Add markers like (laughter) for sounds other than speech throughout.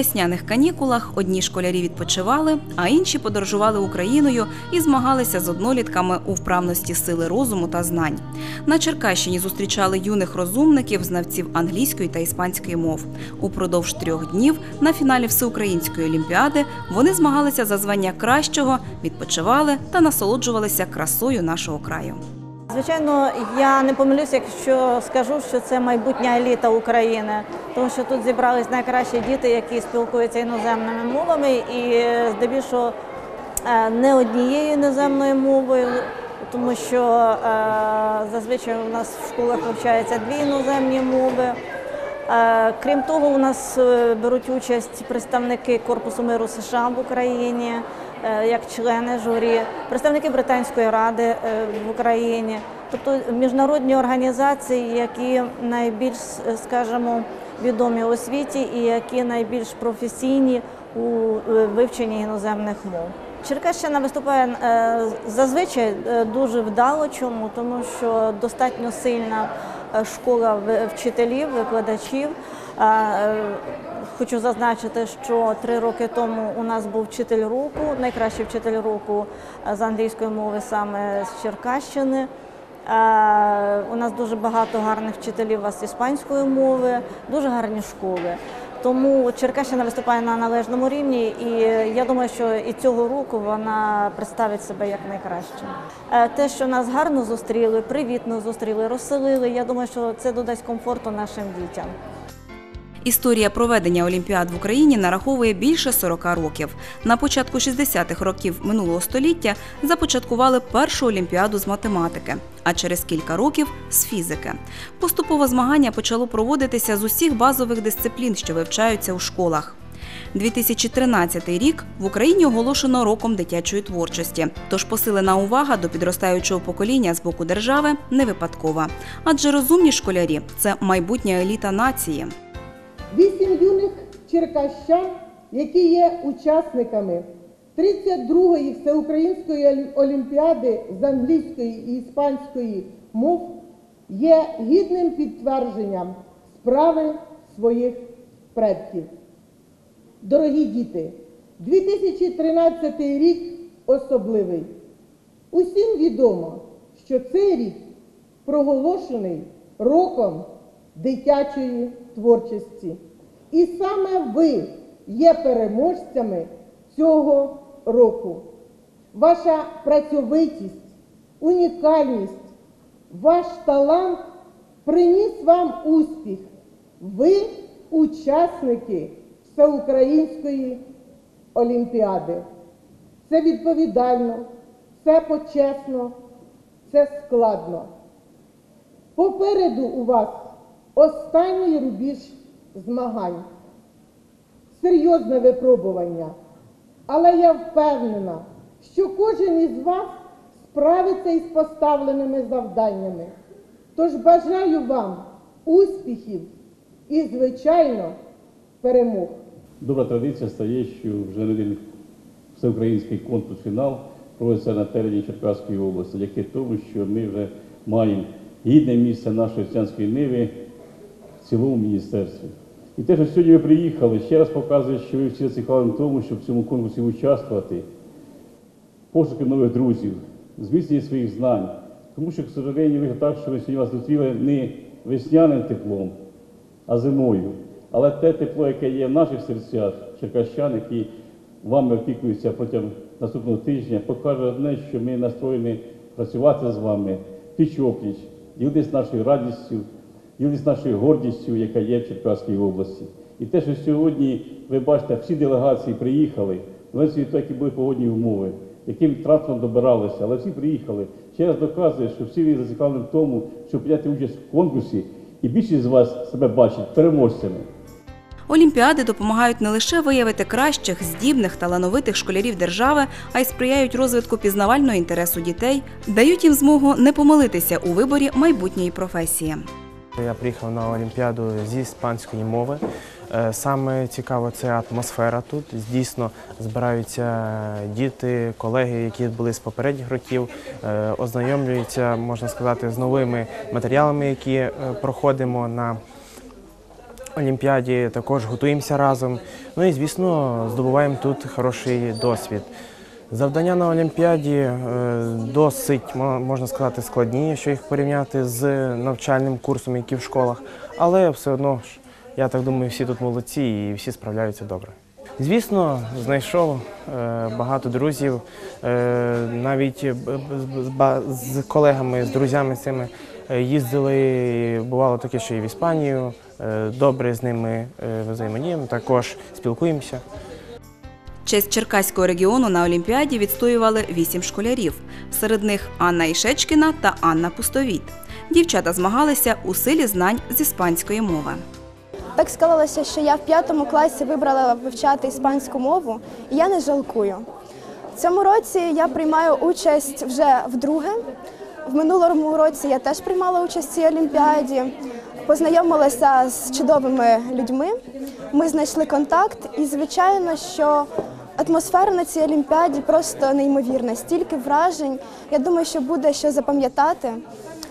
Весняних канікулах одні школярі відпочивали, а інші подорожували Україною і змагалися з однолітками у вправності сили розуму та знань. На Черкащині зустрічали юних розумників, знавців англійської та іспанської мов. Упродовж трьох днів на фіналі всеукраїнської олімпіади вони змагалися за звання кращого, відпочивали та насолоджувалися красою нашого краю. Звичайно, я не помилюся, якщо скажу, що це майбутня еліта України, тому що тут зібрались найкращі діти, які спілкуються іноземними мовами, і е, здебільшого е, не однією іноземною мовою, тому що е, зазвичай у нас в школах вивчаються дві іноземні мови. Крім того, у нас беруть участь представники Корпусу миру США в Україні, як члени журі, представники Британської ради е, в Україні, тобто міжнародні організації, які найбільш, е, скажімо, відомі у світі і які найбільш професійні у е, вивченні іноземних мов. Черкащина виступає е, зазвичай е, дуже вдало. Чому? Тому що достатньо сильна е, школа вчителів, викладачів. Е, е, Хочу зазначити, що три роки тому у нас був вчитель року, найкращий вчитель року е, з англійської мови саме з Черкащини. Е, У нас дуже багато гарних вчителів з іспанської мови, дуже гарні школи. Тому Черкащина виступає на належному рівні, і я думаю, що і цього року вона представить себе як найкраще. Е, Те, що нас гарно зустріли, привітно зустріли, розселили. Я думаю, що це додасть комфорту нашим дітям. Історія проведення Олімпіад в Україні нараховує більше 40 років. На початку 60-х років минулого століття започаткували першу олімпіаду з математики, а через кілька років з фізики. Поступово змагання почало проводитися з усіх базових дисциплін, що вивчаються у школах. 2013 рік в Україні оголошено роком дитячої творчості. Тож посилена увага до підростаючого покоління з боку держави не випадкова. Адже розумні школярі це майбутня еліта нації. Вісім юних черкащан, які є учасниками 32-ї всеукраїнської олімпіади з англійської і іспанської мов, є гідним підтвердженням справи своїх предків. Дорогі діти, 2013 рік особливий. Усім відомо, що цей рік проголошений роком дитячої творчості. І саме ви є переможцями цього року. Ваша працьовитість, унікальність, ваш талант приніс вам успіх. Ви учасники Всеукраїнської олімпіади. Це відповідально, це почесно, це складно. Попереду у вас останній рубіж змагань. Серйозне випробування. Але я впевнена, що кожен із вас справиться із поставленими завданнями. Тож бажаю вам успіхів і, звичайно, перемог. Добра традиція стає, що вже не один всеукраїнський конкурс-фінал проводиться на терені Черкаської області, завдяки тому, що ми вже маємо гідне місце нашої християнської ниви цілому міністерстві. І те, що сьогодні ви приїхали, ще раз показує, що ви всі зацікавлені в тому, щоб в цьому конкурсі участвувати, пошуки нових друзів, зміцнення своїх знань. Тому що, к сожалению, вийшло так, що ми сьогодні вас зустріли не весняним теплом, а зимою. Але те тепло, яке є в наших серцях, черкащан, які вами опікуються протягом наступного тижня, покаже одне, що ми настроєні працювати з вами пліч-опліч, ділитися нашою радістю, ділитися нашою гордістю, яка є в Черкаській області. І те, що сьогодні ви бачите, всі делегації приїхали, від які були погодні умови, яким транспортом добиралися, але всі приїхали. Ще раз доказує, що всі ви зацікавлені в тому, щоб прийняти участь в конкурсі, і більшість з вас себе бачить переможцями. Олімпіади допомагають не лише виявити кращих, здібних, талановитих школярів держави, а й сприяють розвитку пізнавального інтересу дітей, дають їм змогу не помилитися у виборі майбутньої професії. Я приїхав на Олімпіаду зі іспанської мови. Е, Саме цікаво це атмосфера тут. Дійсно збираються діти, колеги, які були з попередніх років, е, ознайомлюються, можна сказати, з новими матеріалами, які е, проходимо на Олімпіаді також готуємося разом. Ну і звісно, здобуваємо тут хороший досвід. Завдання на Олімпіаді е, досить можна сказати складні, якщо їх порівняти з навчальним курсом, який в школах, але все одно я так думаю, всі тут молодці і всі справляються добре. Звісно, знайшов е, багато друзів, е, навіть з колегами, з друзями цими їздили. Бувало таке, що і в Іспанію. Добре з ними взаємодіємо, також спілкуємося. Честь Черкаського регіону на Олімпіаді відстоювали вісім школярів. Серед них Анна Ішечкіна та Анна Пустовіт. Дівчата змагалися у силі знань з іспанської мови. Так склалося, що я в п'ятому класі вибрала вивчати іспанську мову, і я не жалкую. В цьому році я приймаю участь вже вдруге. В минулому році я теж приймала участь в цій олімпіаді, познайомилася з чудовими людьми. Ми знайшли контакт, і звичайно, що атмосфера на цій олімпіаді просто неймовірна. Стільки вражень. Я думаю, що буде що запам'ятати.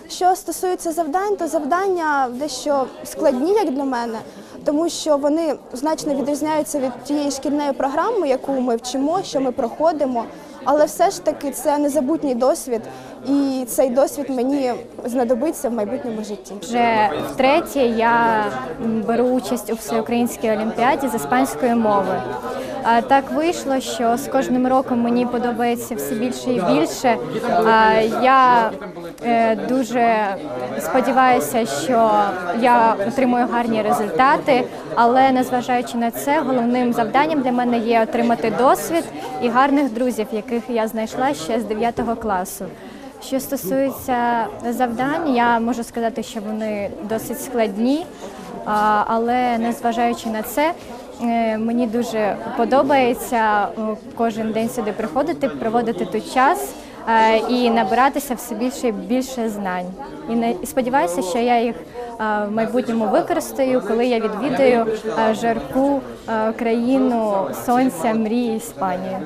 Що стосується завдань, то завдання дещо складні, як для мене, тому що вони значно відрізняються від тієї шкільної програми, яку ми вчимо, що ми проходимо. Але все ж таки це незабутній досвід, і цей досвід мені знадобиться в майбутньому житті. Вже втретє я беру участь у всеукраїнській олімпіаді з іспанської мови. Так вийшло, що з кожним роком мені подобається все більше і більше. Я е, дуже сподіваюся, що я отримую гарні результати, але незважаючи на це, головним завданням для мене є отримати досвід і гарних друзів, яких я знайшла ще з 9 класу. Що стосується завдань, я можу сказати, що вони досить складні, але незважаючи на це, е, мені дуже подобається е, кожен день сюди приходити, проводити тут час е, і набиратися все більше і більше знань. І сподіваюся, що я їх в майбутньому використаю, коли я відвідаю жарку країну сонця, мрії Іспанію.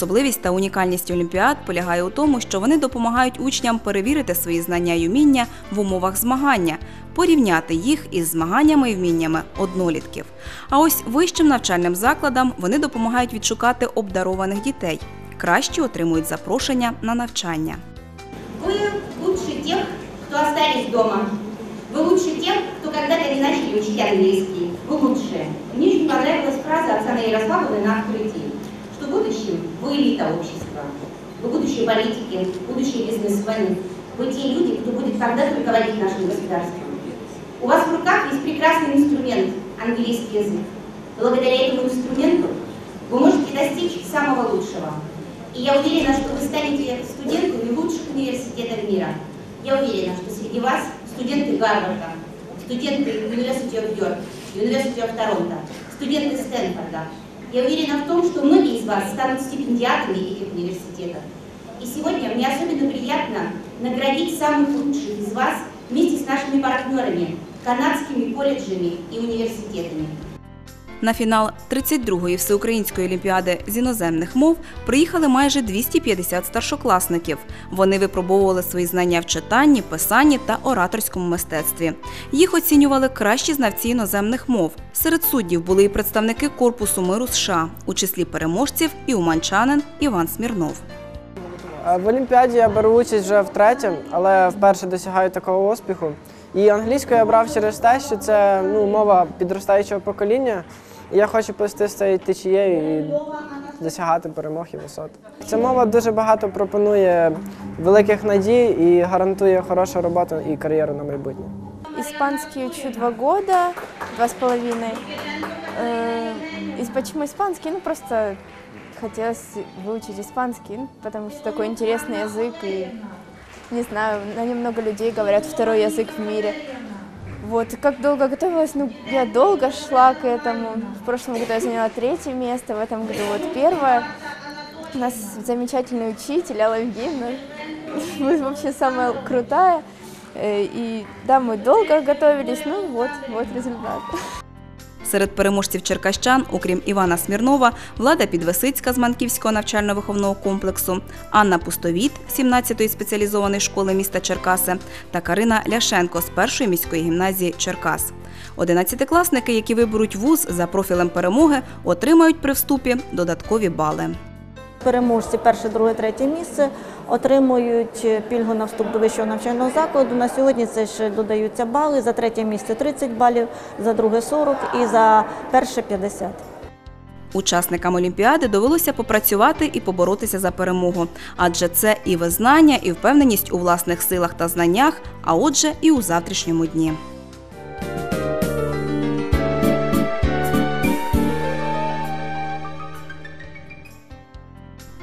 Особливість та унікальність олімпіад полягає у тому, що вони допомагають учням перевірити свої знання й уміння в умовах змагання, порівняти їх із змаганнями і вміннями однолітків. А ось вищим навчальним закладам вони допомагають відшукати обдарованих дітей. Кращі отримують запрошення на навчання. Вы лучше тех, кто остались дома. Вы лучше тех, кто когда-то не начали учить английский. Вы лучше. Мне очень понравилась фраза Оксаны Ярославовны на открытии, что в Будущем вы элита общества. Вы будущие политики, будущие бизнесмены, вы те люди, кто будет когда-то руководить нашим государством. У вас в руках есть прекрасный инструмент – английский язык. Благодаря этому инструменту вы можете достичь самого лучшего. И я уверена, что вы станете студентами лучших университетов мира. Я уверена, что среди вас студенты Гарварда, студенты York, University of Торонто, студенты Стэнфорда. Я уверена в том, что многие из вас станут стипендиатами этих университетов. И сегодня мне особенно приятно наградить самых лучших из вас вместе с нашими партнерами, канадскими колледжами и университетами. На фінал 32-ї всеукраїнської олімпіади з іноземних мов приїхали майже 250 старшокласників. Вони випробовували свої знання в читанні, писанні та ораторському мистецтві. Їх оцінювали кращі знавці іноземних мов. Серед суддів були і представники корпусу миру США, у числі переможців і уманчанин Іван Смірнов. Е, В Олімпіаді я беру участь вже втретє, але вперше досягаю такого успіху. І англійську я брав через те, що це ну, мова підростаючого покоління. І я хочу плести з цією течією і досягати перемог і висот. Ця мова дуже багато пропонує великих надій і гарантує хорошу роботу і кар'єру на майбутнє. Испанский учу два года, два с половиной. Э, И почему испанский? Ну, просто хотелось выучить испанский, ну, потому что такой интересный язык, и, не знаю, на нем много людей говорят, второй язык в мире. Вот, и как долго готовилась, ну, я долго шла к этому. В прошлом году я заняла третье место, в этом году вот первое. У нас замечательный учитель Алла Евгеньевна. (laughs) Вы вообще самая крутая. Э, И да, мы долго готовились, ну вот, вот результат. Серед переможців черкащан, окрім Івана Смірнова, Влада Підвесицька з Манківського навчально-виховного комплексу, Анна Пустовіт 17-ї спеціалізованої школи міста Черкаси та Карина Ляшенко з першої міської гімназії Черкас. Одинадцятикласники, які виберуть вуз за профілем перемоги, отримають при вступі додаткові бали. Переможці перше, друге, третє місце отримують пільгу на вступ до вищого навчального закладу. На сьогодні це ще додаються бали. За третє місце 30 балів, за друге 40 і за перше 50. Учасникам Олімпіади довелося попрацювати і поборотися за перемогу, адже це і визнання, і впевненість у власних силах та знаннях, а отже, і у завтрашньому дні.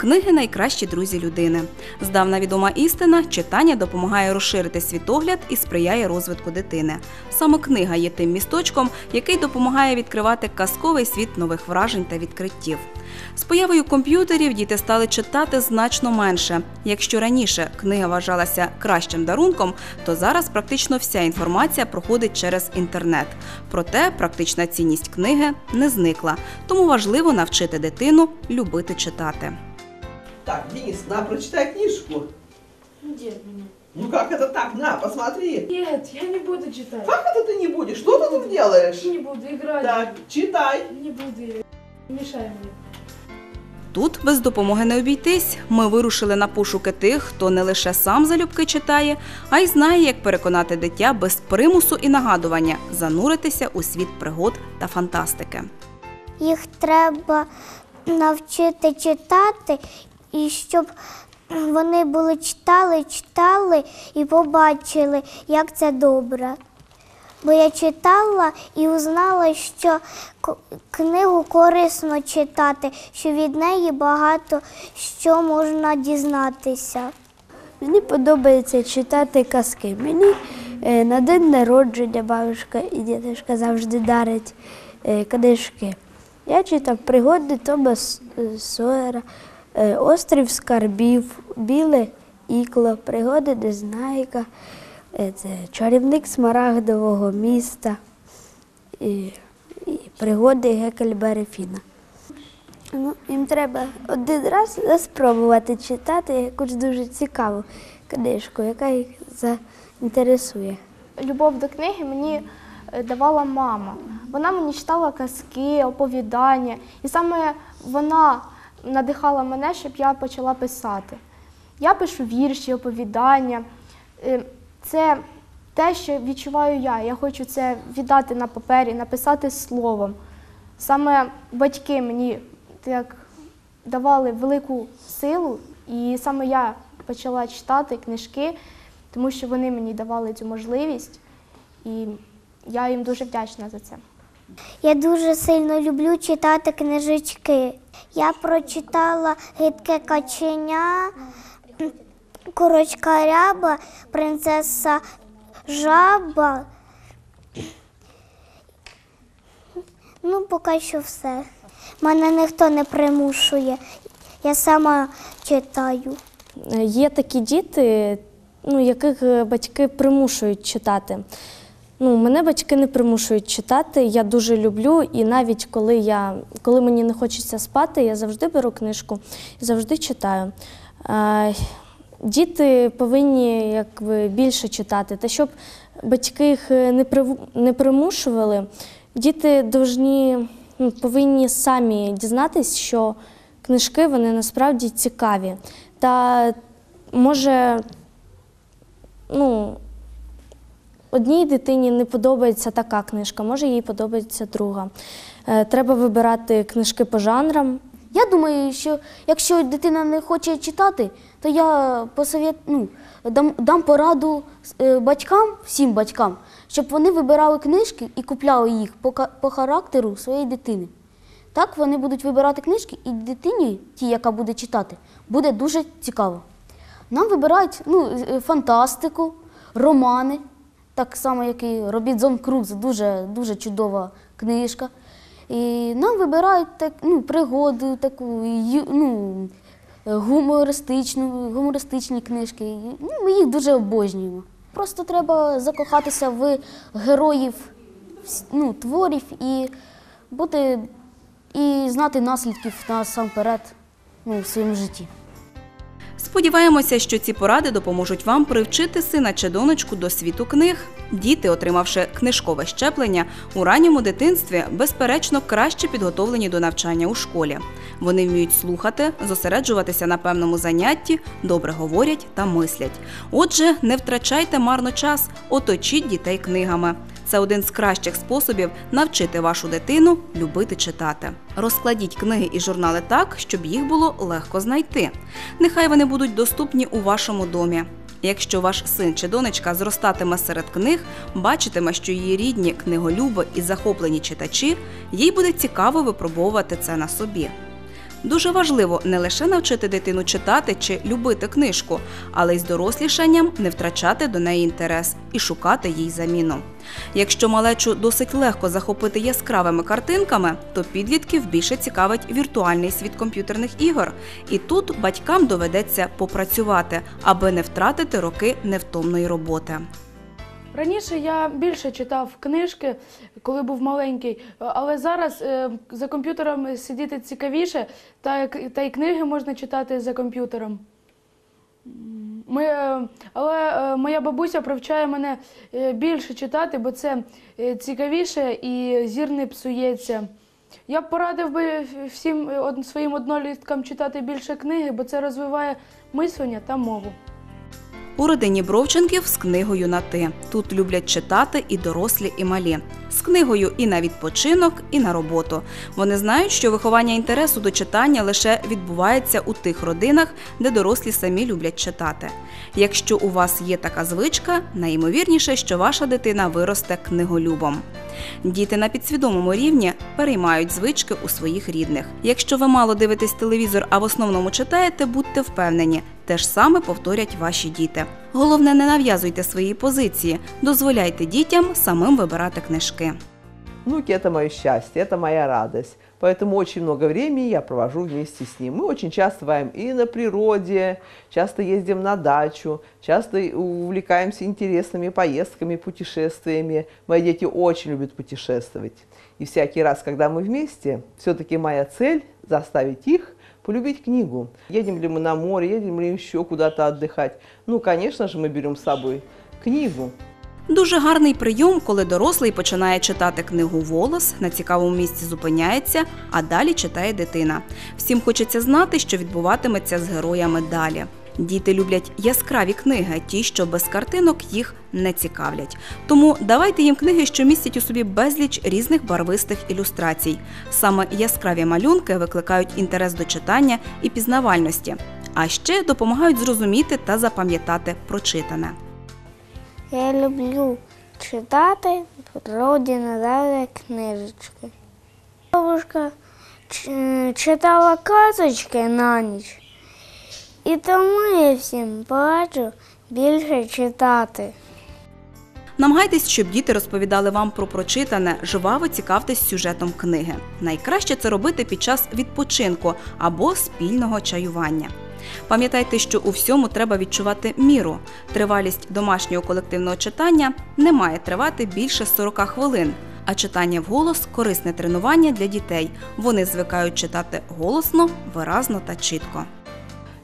Книги найкращі друзі людини. Здавна відома істина, читання допомагає розширити світогляд і сприяє розвитку дитини. Саме книга є тим місточком, який допомагає відкривати казковий світ нових вражень та відкриттів. З появою комп'ютерів діти стали читати значно менше. Якщо раніше книга вважалася кращим дарунком, то зараз практично вся інформація проходить через інтернет. Проте практична цінність книги не зникла, тому важливо навчити дитину любити читати. Так, Денис, на, прочитай книжку. Нет, меня. Ну как это так? На, посмотри. Нет, я не буду читать. Как это ты не будешь? Что ты тут делаешь? Не буду играть. Так, читай. Не буду я. Не мешай мне. Тут без допомоги не обійтись. Ми вирушили на пошуки тих, хто не лише сам залюбки читає, а й знає, як переконати дитя без примусу і нагадування зануритися у світ пригод та фантастики. Їх треба навчити читати, і щоб вони були читали, читали і побачили, як це добре. Бо я читала і узнала, що книгу корисно читати, що від неї багато що можна дізнатися. Мені подобається читати казки. Мені е, на день народження бабушка і дідусь завжди дарять е, книжки. Я читав пригоди Тома Сойера, Острів скарбів, Біле ікло, пригоди Незнайка, е, чарівник Смарагдового міста і, і пригоди Гекельбері Фіна. Ну, їм треба один раз спробувати читати якусь дуже цікаву книжку, яка їх заінтересує. Любов до книги мені е, давала мама. Вона мені читала казки, оповідання, і саме вона надихала мене, щоб я почала писати. Я пишу вірші, оповідання. Е, Це те, що відчуваю я. Я хочу це віддати на папері, написати словом. Саме батьки мені так давали велику силу, і саме я почала читати книжки, тому що вони мені давали цю можливість, і я їм дуже вдячна за це. Я дуже сильно люблю читати книжечки. Я прочитала гидке каченя, курочка ряба, принцеса жаба. Ну, поки що все. Мене ніхто не примушує. Я сама читаю. Є такі діти, ну, яких е, батьки примушують читати. Ну, мене батьки не примушують читати. Я дуже люблю, і навіть коли, я, коли мені не хочеться спати, я завжди беру книжку і завжди читаю. Діти повинні якби, більше читати. Та щоб батьки їх е, не, не примушували, діти должні, ну, повинні самі дізнатись, що книжки вони насправді цікаві. Та може, ну, одній дитині не подобається така книжка, може їй подобається друга. Е, Треба вибирати книжки по жанрам. Я думаю, що якщо дитина не хоче читати, то я посовєт, ну, дам, дам пораду е, батькам, всім батькам, щоб вони вибирали книжки і купляли їх по, по характеру своєї дитини. Так вони будуть вибирати книжки, і дитині, тій, яка буде читати, буде дуже цікаво. Нам вибирають ну, е, фантастику, романи, так само, як і Робінзон Круз, дуже, дуже чудова книжка. І нам вибирають так, ну, пригоду, таку, ну, гумористичну, гумористичні книжки. Ну, ми їх дуже обожнюємо. Просто треба закохатися в героїв ну, творів і бути і знати наслідків насамперед ну, в своєму житті. Сподіваємося, що ці поради допоможуть вам привчити сина чи донечку до світу книг. Діти, отримавши книжкове щеплення у ранньому дитинстві, безперечно краще підготовлені до навчання у школі. Вони вміють слухати, зосереджуватися на певному занятті, добре говорять та мислять. Отже, не втрачайте марно час, оточіть дітей книгами. Це один з кращих способів навчити вашу дитину любити читати. Розкладіть книги і журнали так, щоб їх було легко знайти. Нехай вони будуть доступні у вашому домі. Якщо ваш син чи донечка зростатиме серед книг, бачитиме, що її рідні книголюби і захоплені читачі, їй буде цікаво випробовувати це на собі. Дуже важливо не лише навчити дитину читати чи любити книжку, але й з дорослішанням не втрачати до неї інтерес і шукати їй заміну. Якщо малечу досить легко захопити яскравими картинками, то підлітків більше цікавить віртуальний світ комп'ютерних ігор. І тут батькам доведеться попрацювати, аби не втратити роки невтомної роботи. Раніше я більше читав книжки, коли був маленький, але зараз е, за комп'ютером сидіти цікавіше, та, та й книги можна читати за комп'ютером. Ми, е, але е, моя бабуся привчає мене більше читати, бо це цікавіше і зір не псується. Я б порадив би всім своїм одноліткам читати більше книги, бо це розвиває мислення та мову. У родині Бровченків з книгою на ти. Тут люблять читати і дорослі, і малі. З книгою і на відпочинок, і на роботу. Вони знають, що виховання інтересу до читання лише відбувається у тих родинах, де дорослі самі люблять читати. Якщо у вас є така звичка, найімовірніше, що ваша дитина виросте книголюбом. Діти на підсвідомому рівні переймають звички у своїх рідних. Якщо ви мало дивитесь телевізор, а в основному читаєте, будьте впевнені, те ж саме повторять ваші діти. Головне, не нав'язуйте свої позиції, дозволяйте дітям самим вибирати книжки. Внуки – это мое счастье, это моя радость. Поэтому очень много времени я провожу вместе с ним. Мы очень часто бываем и на природе, часто ездим на дачу, часто увлекаемся интересными поездками, путешествиями. Мои дети очень любят путешествовать. И всякий раз, когда мы вместе, все-таки моя цель – заставить их полюбить книгу. Едем ли мы на море, едем ли еще куда-то отдыхать. Ну, конечно же, мы берем с собой книгу. Дуже гарний прийом, коли дорослий починає читати книгу волос, на цікавому місці зупиняється, а далі читає дитина. Всім хочеться знати, що відбуватиметься з героями далі. Діти люблять яскраві книги, ті, що без картинок їх не цікавлять. Тому давайте їм книги, що містять у собі безліч різних барвистих ілюстрацій. Саме яскраві малюнки викликають інтерес до читання і пізнавальності, а ще допомагають зрозуміти та запам'ятати прочитане. Я люблю читати природі надали книжечки. Бабушка читала казочки на ніч, і тому я всім бачу більше читати. Намагайтесь, щоб діти розповідали вам про прочитане, жваво цікавтесь сюжетом книги. Найкраще це робити під час відпочинку або спільного чаювання. Пам'ятайте, що у всьому треба відчувати міру. Тривалість домашнього колективного читання не має тривати більше 40 хвилин. А читання вголос корисне тренування для дітей. Вони звикають читати голосно, виразно та чітко.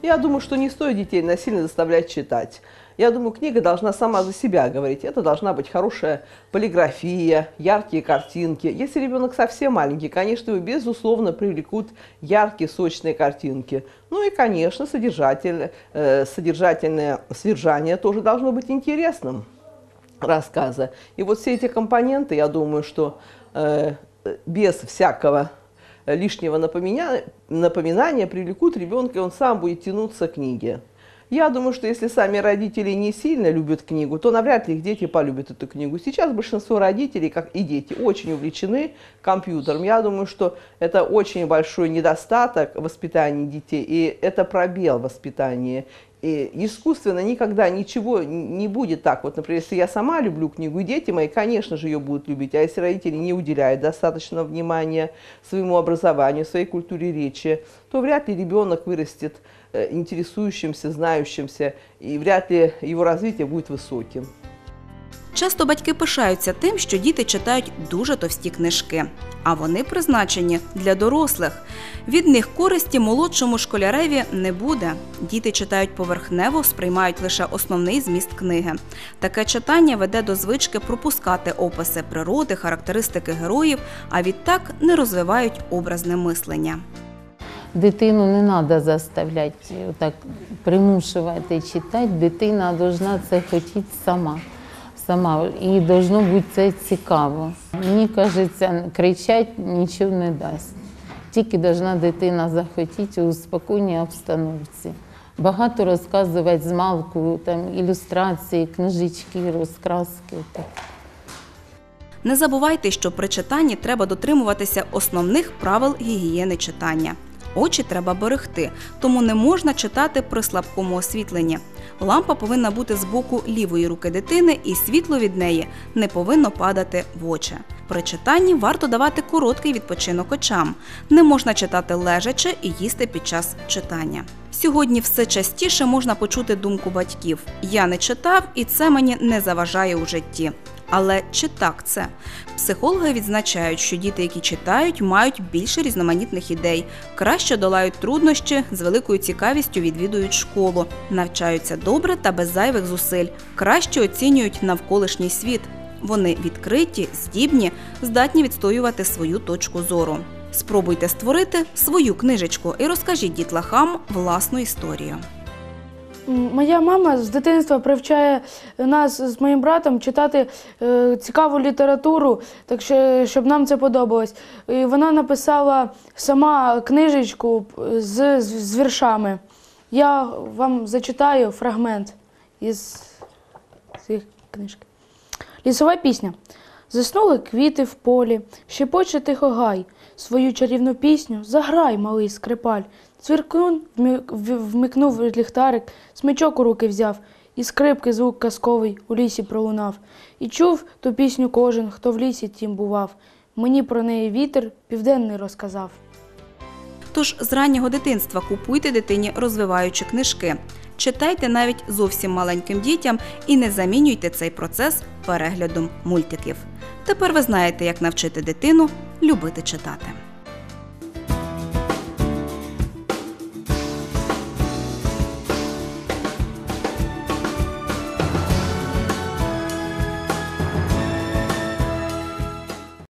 Я думаю, что не стоит детей насильно заставлять читать. Я думаю, книга должна сама за себя говорить. Это должна быть хорошая полиграфия, яркие картинки. Если ребенок совсем маленький, конечно, его безусловно привлекут яркие, сочные картинки. Ну и, конечно, содержатель, э, содержательное содержание тоже должно быть интересным рассказа. И вот все эти компоненты, я думаю, что э, без всякого лишнего напоминя- напоминания привлекут ребенка, и он сам будет тянуться к книге. Я думаю, что если сами родители не сильно любят книгу, то навряд ли их дети полюбят эту книгу. Сейчас большинство родителей, как и дети, очень увлечены компьютером. Я думаю, что это очень большой недостаток воспитания детей, и это пробел воспитания. И искусственно никогда ничего не будет так. Вот, например, если я сама люблю книгу, и дети мои, конечно же, ее будут любить. А если родители не уделяют достаточно внимания своему образованию, своей культуре речи, то вряд ли ребенок вырастет интересующимся, знающимся, и вряд ли его развитие будет высоким. Часто батьки пишаються тим, що діти читають дуже товсті книжки, а вони призначені для дорослих. Від них користі молодшому школяреві не буде. Діти читають поверхнево, сприймають лише основний зміст книги. Таке читання веде до звички пропускати описи природи, характеристики героїв, а відтак не розвивають образне мислення. Дитину не треба заставляти, так, примушувати читати. Дитина повинна це хотіти сама. сама. І должно бути це цікаво. Мені кажеться, кричати нічого не дасть. Тільки повинна дитина захотіти у спокійній обстановці. Багато розказувати з малку, там ілюстрації, книжечки, розкраски. Так. Не забувайте, що при читанні треба дотримуватися основних правил гігієни читання. Очі треба берегти, тому не можна читати при слабкому освітленні. Лампа повинна бути з боку лівої руки дитини, і світло від неї не повинно падати в очі. При читанні варто давати короткий відпочинок очам. Не можна читати лежачи і їсти під час читання. Сьогодні все частіше можна почути думку батьків: я не читав, і це мені не заважає у житті. Але чи так це? Психологи відзначають, що діти, які читають, мають більше різноманітних ідей, краще долають труднощі, з великою цікавістю відвідують школу, навчаються добре та без зайвих зусиль, краще оцінюють навколишній світ. Вони відкриті, здібні, здатні відстоювати свою точку зору. Спробуйте створити свою книжечку і розкажіть дітлахам власну історію. Моя мама з дитинства привчає нас з моїм братом читати е, цікаву літературу, так що щоб нам це подобалось. І вона написала сама книжечку з, з, з віршами. Я вам зачитаю фрагмент із цієї книжки. Лісова пісня. Заснули квіти в полі, щепоче тихо гай. Свою чарівну пісню заграй, малий скрипаль. Цвіркун вмикнув ліхтарик, смичок у руки взяв, і скрипки звук казковий у лісі пролунав. І чув ту пісню кожен, хто в лісі тім бував. Мені про неї вітер південний розказав. Тож з раннього дитинства купуйте дитині розвиваючі книжки. Читайте навіть зовсім маленьким дітям і не замінюйте цей процес переглядом мультиків. Тепер ви знаєте, як навчити дитину любити читати.